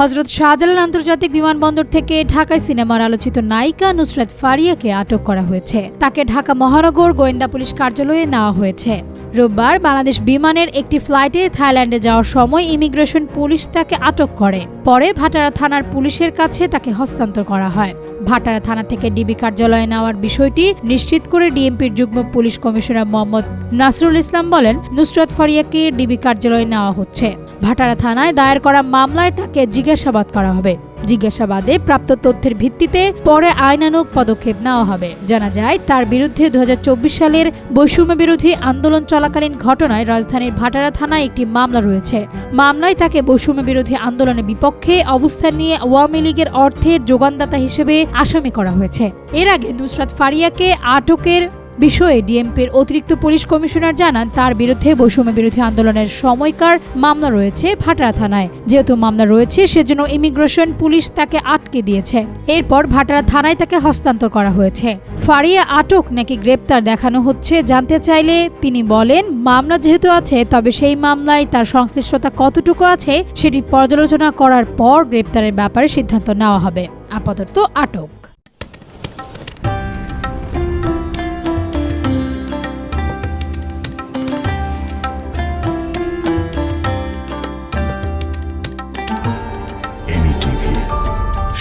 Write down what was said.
হজরত শাহজালাল আন্তর্জাতিক বিমানবন্দর থেকে ঢাকায় সিনেমার আলোচিত নায়িকা নুসরাত ফারিয়াকে আটক করা হয়েছে। তাকে ঢাকা মহানগর গোয়েন্দা পুলিশ কার্যালয়ে নেওয়া হয়েছে। রোববার বাংলাদেশ বিমানের একটি ফ্লাইটে থাইল্যান্ডে যাওয়ার সময় ইমিগ্রেশন পুলিশ তাকে আটক করে। পরে ভাটারা থানার পুলিশের কাছে তাকে হস্তান্তর করা হয়। ভাটারা থানা থেকে ডিবি কার্যালয়ে নেওয়ার বিষয়টি নিশ্চিত করে ডিএমপির যুগ্ম পুলিশ কমিশনার মোহাম্মদ নাসরুল ইসলাম বলেন, নুসরাত ফারিয়াকে ডিবি কার্যালয়ে নেওয়া হচ্ছে। ভাটারা থানায় দায়ের করা মামলায় তাকে জিজ্ঞাসাবাদ করা হবে। জিজ্ঞাসাবাদে প্রাপ্ত তথ্যের ভিত্তিতে পরে আইনানুগ পদক্ষেপ নেওয়া হবে। জানা যায়, তার বিরুদ্ধে দুহাজার চব্বিশ সালের বৈষম্য বিরোধী আন্দোলন চলাকালীন ঘটনায় রাজধানীর ভাটারা থানায় একটি মামলা রয়েছে। মামলায় তাকে বৈষম্য বিরোধী আন্দোলনের বিপক্ষে অবস্থান নিয়ে আওয়ামী লীগের অর্থের যোগানদাতা হিসেবে আসামি করা হয়েছে। এর আগে নুসরাত ফারিয়াকে আটকের বিষয়ে ডিএমপির অতিরিক্ত পুলিশ কমিশনার জানান, তার বিরুদ্ধে বৈষম্য বিরোধী আন্দোলনের সময়কার মামলা রয়েছে ভাটারা থানায়। যেহেতু মামলা রয়েছে, সেজন্য ইমিগ্রেশন পুলিশ তাকে আটকে দিয়েছে। এরপর ভাটারা থানায় তাকে হস্তান্তর করা হয়েছে। ফারিয়া আটক নাকি গ্রেপ্তার দেখানো হচ্ছে জানতে চাইলে তিনি বলেন, মামলা যেহেতু আছে, তবে সেই মামলায় তার সংশ্লিষ্টতা কতটুকু আছে সেটি পর্যালোচনা করার পর গ্রেপ্তারের ব্যাপারে সিদ্ধান্ত নেওয়া হবে। আপাতত আটক।